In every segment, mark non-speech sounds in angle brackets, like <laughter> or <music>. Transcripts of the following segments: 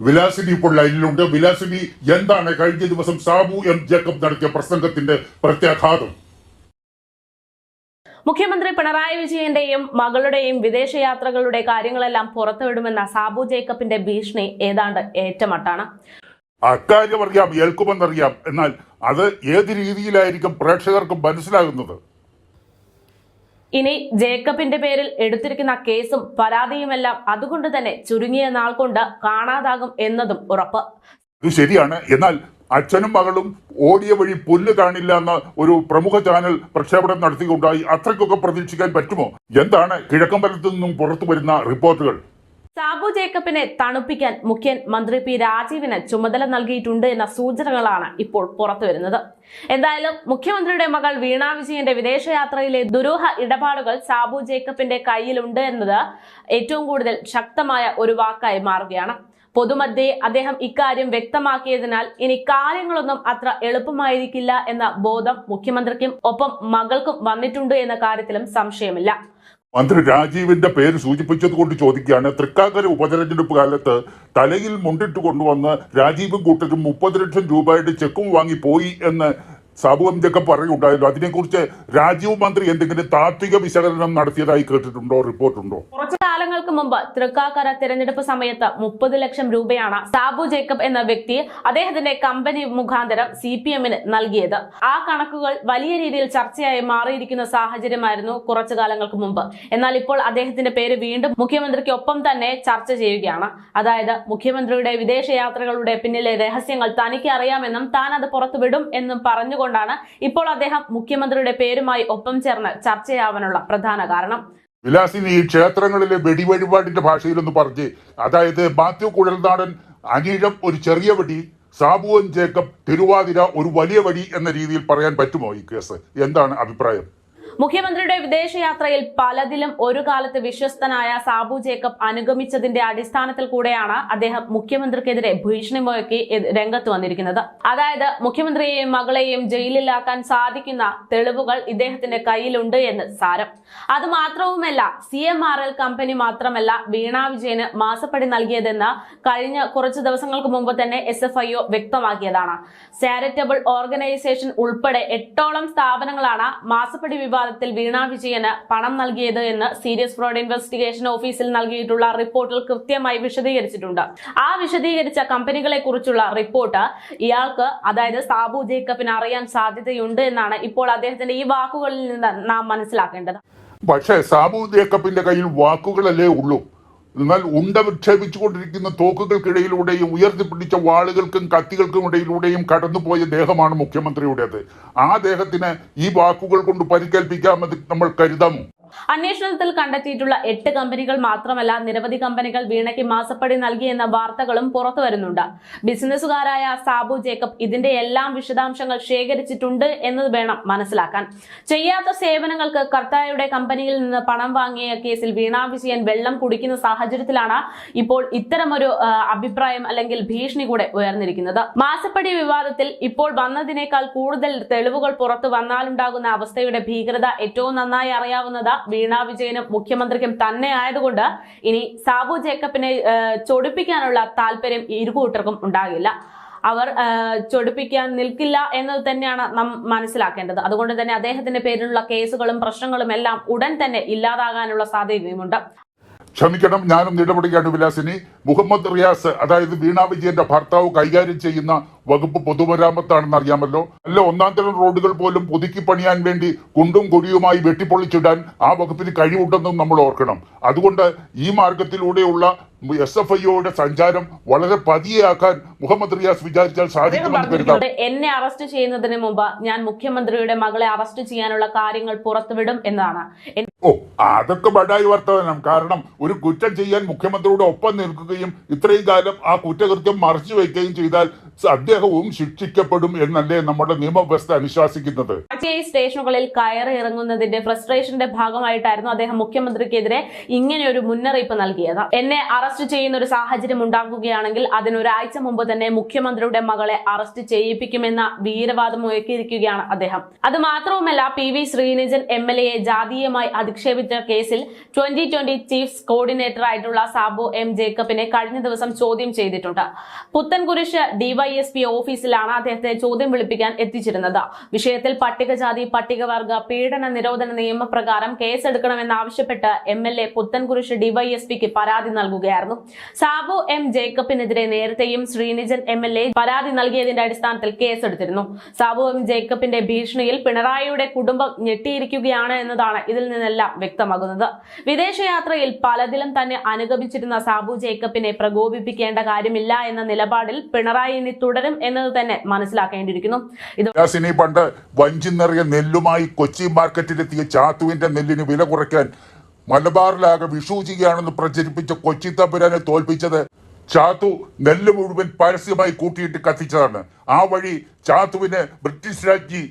വിലാസിനി ഇപ്പോൾ ലൈനിലുണ്ട്. വിലാസിനി എന്താണ് കഴിഞ്ഞ ദിവസം സാബു എം ജേക്കബ് നടത്തിയ പ്രസംഗത്തിന്റെ പ്രത്യാഘാതം? മുഖ്യമന്ത്രി പിണറായി വിജയന്റെയും മകളുടെയും വിദേശയാത്രകളുടെ കാര്യങ്ങളെല്ലാം പുറത്തുവിടുമെന്ന സാബു ജേക്കബിന്റെ ഭീഷണി ഏതാണ്ട് ഏറ്റമട്ടാണ്. അക്കാര്യം അറിയാം ഏൽക്കുമെന്നറിയാം. എന്നാൽ അത് ഏത് രീതിയിലായിരിക്കും പ്രേക്ഷകർക്ക് മനസ്സിലാകുന്നത്? ഇനി ജേക്കബിന്റെ പേരിൽ എടുത്തിരിക്കുന്ന കേസും പരാതിയുമെല്ലാം അതുകൊണ്ട് തന്നെ ചുരുങ്ങിയ നാൾ കൊണ്ട് കാണാതാകും എന്നതും ഉറപ്പ്. ഇത് ശരിയാണ്. എന്നാൽ അച്ഛനും മകളും ഓടിയ വഴി പുല്ല് കാണില്ല എന്ന ഒരു പ്രമുഖ ചാനൽ പ്രക്ഷേപണം നടത്തിക്കൊണ്ടായി അത്രയ്ക്കൊക്കെ പ്രതീക്ഷിക്കാൻ പറ്റുമോ? എന്താണ് കിഴക്കമ്പലത്തു നിന്നും പുറത്തു വരുന്ന റിപ്പോർട്ടുകൾ? സാബു ജേക്കബിനെ തണുപ്പിക്കാൻ മുഖ്യൻ മന്ത്രി പി രാജീവിന് ചുമതല നൽകിയിട്ടുണ്ട് എന്ന സൂചനകളാണ് ഇപ്പോൾ പുറത്തുവരുന്നത് എന്തായാലും മുഖ്യമന്ത്രിയുടെ മകൾ വീണ വിജയന്റെ വിദേശയാത്രയിലെ ദുരൂഹ ഇടപാടുകൾ സാബു ജേക്കബിന്റെ കയ്യിലുണ്ട് എന്നത് ഏറ്റവും കൂടുതൽ ശക്തമായ ഒരു വാക്കായി മാറുകയാണ്. പൊതുമധ്യേ അദ്ദേഹം ഇക്കാര്യം വ്യക്തമാക്കിയതിനാൽ ഇനി കാര്യങ്ങളൊന്നും അത്ര എളുപ്പമായിരിക്കില്ല എന്ന ബോധം മുഖ്യമന്ത്രിക്കും ഒപ്പം മകൾക്കും വന്നിട്ടുണ്ട് എന്ന കാര്യത്തിലും സംശയമില്ല. മന്ത്രി രാജീവിന്റെ പേര് സൂചിപ്പിച്ചത് കൊണ്ട് ചോദിക്കുകയാണ്. തൃക്കാക്കര ഉപതെരഞ്ഞെടുപ്പ് കാലത്ത് തലയിൽ മുണ്ടിട്ട് കൊണ്ടുവന്ന് രാജീവും കൂട്ടരും മുപ്പത് ലക്ഷം രൂപയുടെ ചെക്കും വാങ്ങി പോയി എന്ന് സാബു എംജൊക്കെ പറയുണ്ടായല്ലോ അതിനെക്കുറിച്ച് രാജീവ് മന്ത്രി എന്തെങ്കിലും താത്വിക വിശകലനം നടത്തിയതായി കേട്ടിട്ടുണ്ടോ? റിപ്പോർട്ടുണ്ടോ? കാലങ്ങൾക്ക് മുമ്പ് തൃക്കാക്കര തെരഞ്ഞെടുപ്പ് സമയത്ത് മുപ്പത് ലക്ഷം രൂപയാണ് സാബു ജേക്കബ് എന്ന വ്യക്തി അദ്ദേഹത്തിന്റെ കമ്പനി മുഖാന്തരം സി പി എമ്മിന് നൽകിയത്. ആ കണക്കുകൾ വലിയ രീതിയിൽ ചർച്ചയായി മാറിയിരിക്കുന്ന സാഹചര്യമായിരുന്നു കുറച്ചു കാലങ്ങൾക്ക് മുമ്പ്. എന്നാൽ ഇപ്പോൾ അദ്ദേഹത്തിന്റെ പേര് വീണ്ടും മുഖ്യമന്ത്രിക്കൊപ്പം തന്നെ ചർച്ച ചെയ്യുകയാണ്. അതായത് മുഖ്യമന്ത്രിയുടെ വിദേശ യാത്രകളുടെ പിന്നിലെ രഹസ്യങ്ങൾ തനിക്ക് അറിയാമെന്നും താൻ അത് പുറത്തുവിടും എന്നും പറഞ്ഞുകൊണ്ടാണ് ഇപ്പോൾ അദ്ദേഹം മുഖ്യമന്ത്രിയുടെ പേരുമായി ഒപ്പം ചേർന്ന് ചർച്ചയാവാനുള്ള പ്രധാന കാരണം. വിലാസിനി ഈ ക്ഷേത്രങ്ങളിലെ വെടി വഴിപാടിന്റെ ഭാഷയിലൊന്ന് പറഞ്ഞ്. അതായത് മാത്യു കുഴൽനാടൻ അനീഴം ഒരു ചെറിയ വടി സാബുവൻ ജേക്കബ് തിരുവാതിര ഒരു വലിയ വടി എന്ന രീതിയിൽ പറയാൻ പറ്റുമോ ഈ കേസ്? എന്താണ് അഭിപ്രായം? മുഖ്യമന്ത്രിയുടെ വിദേശയാത്രയിൽ പലതിലും ഒരു കാലത്ത് വിശ്വസ്തനായ സാബു ജേക്കബ് അനുഗമിച്ചതിന്റെ അടിസ്ഥാനത്തിൽ കൂടെയാണ് അദ്ദേഹം മുഖ്യമന്ത്രിക്കെതിരെ ഭീഷണി മുഴക്കി രംഗത്ത് വന്നിരിക്കുന്നത്. അതായത് മുഖ്യമന്ത്രിയെയും മകളെയും ജയിലിലാക്കാൻ സാധിക്കുന്ന തെളിവുകൾ ഇദ്ദേഹത്തിന്റെ കയ്യിലുണ്ട് എന്ന് സാരം. അത് മാത്രവുമല്ല C M R L company മാത്രമല്ല വീണ വിജയന് മാസപ്പടി നൽകിയതെന്ന് കഴിഞ്ഞ കുറച്ച് ദിവസങ്ങൾക്ക് മുമ്പ് തന്നെ എസ് എഫ് ഐ ഒ വ്യക്തമാക്കിയതാണ്. ചാരിറ്റബിൾ ഓർഗനൈസേഷൻ ഉൾപ്പെടെ എട്ടോളം സ്ഥാപനങ്ങളാണ് മാസപ്പടി വിവാദത്തിൽ വീണ വിജയന് പണം നൽകിയത് എന്ന് സീരിയസ് ഫ്രോഡ് ഇൻവെസ്റ്റിഗേഷൻ ഓഫീസിൽ നൽകിയിട്ടുള്ള റിപ്പോർട്ടിൽ കൃത്യമായി വിശദീകരിച്ചിട്ടുണ്ട്. ആ വിശദീകരിച്ച കമ്പനികളെ കുറിച്ചുള്ള റിപ്പോർട്ട് ഇയാൾക്ക് അതായത് സാബു ജേക്കബിന് അറിയാൻ സാധ്യതയുണ്ട് എന്നാണ് ഇപ്പോൾ അദ്ദേഹത്തിന്റെ ഈ വാക്കുകളിൽ നിന്ന് നാം മനസ്സിലാക്കേണ്ടത്. പക്ഷേ സാബു ജേക്കബിന്റെ കയ്യിൽ വാക്കുകളല്ലേ ഉള്ളൂ? എന്നാൽ ഉണ്ട വിക്ഷേപിച്ചുകൊണ്ടിരിക്കുന്ന തോക്കുകൾക്കിടയിലൂടെയും ഉയർത്തിപ്പിടിച്ച വാളുകൾക്കും കത്തികൾക്കും ഇടയിലൂടെയും കടന്നുപോയ ദേഹമാണ് മുഖ്യമന്ത്രിയുടേത്. ആ ദേഹത്തിന് ഈ വാക്കുകൾ കൊണ്ട് പരിക്കേൽപ്പിക്കാമെന്ന് നമ്മൾ കരുതാമോ അന്വേഷണത്തിൽ കണ്ടെത്തിയിട്ടുള്ള എട്ട് കമ്പനികൾ മാത്രമല്ല നിരവധി കമ്പനികൾ വീണയ്ക്ക് മാസപ്പടി നൽകിയെന്ന വാർത്തകളും പുറത്തു വരുന്നുണ്ട്. ബിസിനസ്സുകാരായ സാബു ജേക്കബ് ഇതിന്റെ എല്ലാം വിശദാംശങ്ങൾ ശേഖരിച്ചിട്ടുണ്ട് എന്നത് വേണം മനസ്സിലാക്കാൻ. ചെയ്യാത്ത സേവനങ്ങൾക്ക് കർത്തായുടെ കമ്പനിയിൽ നിന്ന് പണം വാങ്ങിയ കേസിൽ വീണ വിജയൻ വെള്ളം കുടിക്കുന്ന സാഹചര്യത്തിലാണ് ഇപ്പോൾ ഇത്തരമൊരു അഭിപ്രായം അല്ലെങ്കിൽ ഭീഷണി കൂടെ ഉയർന്നിരിക്കുന്നത്. മാസപ്പടി വിവാദത്തിൽ ഇപ്പോൾ വന്നതിനേക്കാൾ കൂടുതൽ തെളിവുകൾ പുറത്തു വന്നാലുണ്ടാകുന്ന അവസ്ഥയുടെ ഭീകരത ഏറ്റവും നന്നായി അറിയാവുന്നത് വീണ വിജയനും മുഖ്യമന്ത്രിക്കും തന്നെ ആയതുകൊണ്ട് ഇനി സാബു ജേക്കബിനെ ചൊടിപ്പിക്കാനുള്ള താല്പര്യം ഇരുകൂട്ടർക്കും ഉണ്ടാകില്ല. അവർ ചൊടിപ്പിക്കാൻ നിൽക്കില്ല എന്നത് തന്നെയാണ് നാം മനസ്സിലാക്കേണ്ടത്. അതുകൊണ്ട് തന്നെ അദ്ദേഹത്തിന്റെ പേരിലുള്ള കേസുകളും പ്രശ്നങ്ങളും എല്ലാം ഉടൻ തന്നെ ഇല്ലാതാകാനുള്ള സാധ്യതയുമുണ്ട്. ക്ഷമിക്കണം ഞാനും ഇടപെടുകയാണ് വിലാസിനി. മുഹമ്മദ് റിയാസ് അതായത് വീണ വിജയന്റെ ഭർത്താവ് കൈകാര്യം ചെയ്യുന്ന വകുപ്പ് പൊതുമരാമത്താണെന്ന് അറിയാമല്ലോ. അല്ല ഒന്നാം തരം റോഡുകൾ പോലും പുതുക്കി പണിയാൻ വേണ്ടി കുണ്ടും കൊടിയുമായി വെട്ടിപ്പൊളിച്ചിടാൻ ആ വകുപ്പിന് കഴിവുണ്ടെന്നും നമ്മൾ ഓർക്കണം. അതുകൊണ്ട് ഈ മാർഗത്തിലൂടെയുള്ള എസ് എഫ് ഐയുടെ സഞ്ചാരം വളരെ പതിയാക്കാൻ മുഹമ്മദ് റിയാസ് വിചാരിച്ചാൽ സാധിക്കും സാധിക്കുമെന്ന് കരുതാം. എന്നെ അറസ്റ്റ് ചെയ്യുന്നതിന് മുമ്പ് ഞാൻ മുഖ്യമന്ത്രിയുടെ മകളെ അറസ്റ്റ് ചെയ്യാനുള്ള കാര്യങ്ങൾ പുറത്തുവിടും എന്നാണ്. ഓ അതൊക്കെ ബഡായി വർത്തമാനം കാരണം ഒരു കുറ്റം ചെയ്യാൻ മുഖ്യമന്ത്രിയുടെ ഒപ്പം നിൽക്കുകയും ഇത്രയും കാലം ആ കുറ്റകൃത്യം മറച്ചു വയ്ക്കുകയും ചെയ്താൽ അദ്ദേഹവും ശിക്ഷിക്കപ്പെടും എന്നല്ലേ നമ്മുടെ നിയമവ്യവസ്ഥ അനുശാസിക്കുന്നത്. സ്റ്റേഷനുകളിൽ കയറി ഇറങ്ങുന്നതിന്റെ ഫ്രസ്ട്രേഷന്റെ ഭാഗമായിട്ടായിരുന്നു അദ്ദേഹം മുഖ്യമന്ത്രിക്കെതിരെ ഇങ്ങനെ ഒരു മുന്നറിയിപ്പ് നൽകിയത്. എന്നെ അറസ്റ്റ് ചെയ്യുന്ന ഒരു സാഹചര്യം ഉണ്ടാകുകയാണെങ്കിൽ അതിനൊരാഴ്ച മുമ്പ് തന്നെ മുഖ്യമന്ത്രിയുടെ മകളെ അറസ്റ്റ് ചെയ്യിപ്പിക്കുമെന്ന വീരവാദം ഉയർത്തിയിരിക്കുകയാണ് അദ്ദേഹം. അത് മാത്രവുമല്ല P V Srinijan M L എയെ ജാതീയമായി അധിക്ഷേപിച്ച കേസിൽ ട്വന്റി ട്വന്റി ചീഫ് കോർഡിനേറ്റർ ആയിട്ടുള്ള സാബു എം ജേക്കബിനെ കഴിഞ്ഞ ദിവസം ചോദ്യം ചെയ്തിട്ടുണ്ട്. പുത്തൻകുരിശ് ഡിവൈഎസ്പി ഓഫീസിലാണ് അദ്ദേഹത്തെ ചോദ്യം വിളിപ്പിക്കാൻ എത്തിച്ചിരുന്നത്. വിഷയത്തിൽ പട്ടികജാതി പട്ടികവർഗ പീഡന നിരോധന നിയമപ്രകാരം കേസെടുക്കണമെന്നാവശ്യപ്പെട്ട് എം എൽ എ പുത്തൻകുരിശ് ഡിവൈഎസ്പിക്ക് പരാതി നൽകുകയായിരുന്നു. സാബു എം ജേക്കബിനെതിരെ നേരത്തെയും ശ്രീനിജൻ എം എൽ എ പരാതി നൽകിയതിന്റെ അടിസ്ഥാനത്തിൽ കേസെടുത്തിരുന്നു. സാബു എം ജേക്കബിന്റെ ഭീഷണിയിൽ പിണറായിയുടെ കുടുംബം ഞെട്ടിയിരിക്കുകയാണ് എന്നതാണ് ഇതിൽ നിന്നെല്ലാം വ്യക്തമാകുന്നത്. വിദേശയാത്രയിൽ പലതിലും തന്നെ അനുഗമിച്ചിരുന്ന സാബു ജേക്കബിനെ പ്രകോപിപ്പിക്കേണ്ട കാര്യമില്ല എന്ന നിലപാടിൽ പിണറായി തുടരും എന്നത് തന്നെ മനസ്സിലാക്കേണ്ടിയിരിക്കുന്നു. ഇത് പണ്ട് വഞ്ചിന്നറിയ നെല്ലുമായി കൊച്ചി മാർക്കറ്റിലെത്തിയ ചാത്തുവിന്റെ നെല്ലിന് വില കുറയ്ക്കാൻ മലബാറിലാകെ വിഷു ചെയ്യുകയാണെന്ന് പ്രചരിപ്പിച്ച കൊച്ചി തമ്പുരാനെ തോൽപ്പിച്ചത് ചാത്തു നെല്ല് മുഴുവൻ പരസ്യമായി കൂട്ടിയിട്ട് കത്തിച്ചതാണ്. ആ വഴി ചാത്തുവിന് ബ്രിട്ടീഷ് രാജ്ഞി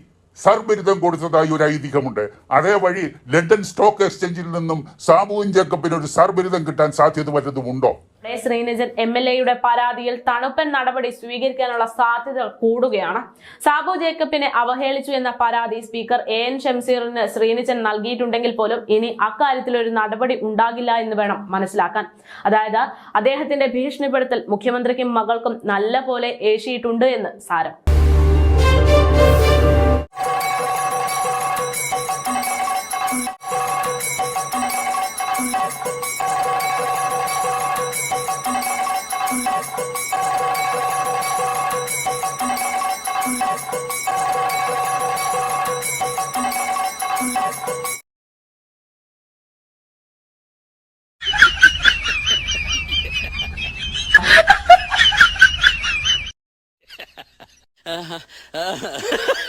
സർ ബിരുദം കൊടുത്തതായി ഒരു ഐതിഹ്യമുണ്ട്. അതേ വഴി ലണ്ടൻ സ്റ്റോക്ക് എക്സ്ചേഞ്ചിൽ നിന്നും സാബുവിൻ ജേക്കബിന് ഒരു സർബിരുദം കിട്ടാൻ സാധ്യത വല്ലതുമുണ്ടോ? ശ്രീനിജൻ എം എൽ എയുടെ പരാതിയിൽ തണുപ്പൻ നടപടി സ്വീകരിക്കാനുള്ള സാധ്യത കൂടുകയാണ്. സാബു ജേക്കബിനെ അവഹേളിച്ചു എന്ന പരാതി സ്പീക്കർ എ എൻ ഷംസീറിന് ശ്രീനിജൻ നൽകിയിട്ടുണ്ടെങ്കിൽ പോലും ഇനി അക്കാര്യത്തിൽ ഒരു നടപടി ഉണ്ടാകില്ല എന്ന് വേണം മനസ്സിലാക്കാൻ. അതായത് അദ്ദേഹത്തിന്റെ ഭീഷണിപ്പെടുത്തൽ മുഖ്യമന്ത്രിക്കും മകൾക്കും നല്ല പോലെ ഏശിയിട്ടുണ്ട് എന്ന് സാരം. uh, <laughs>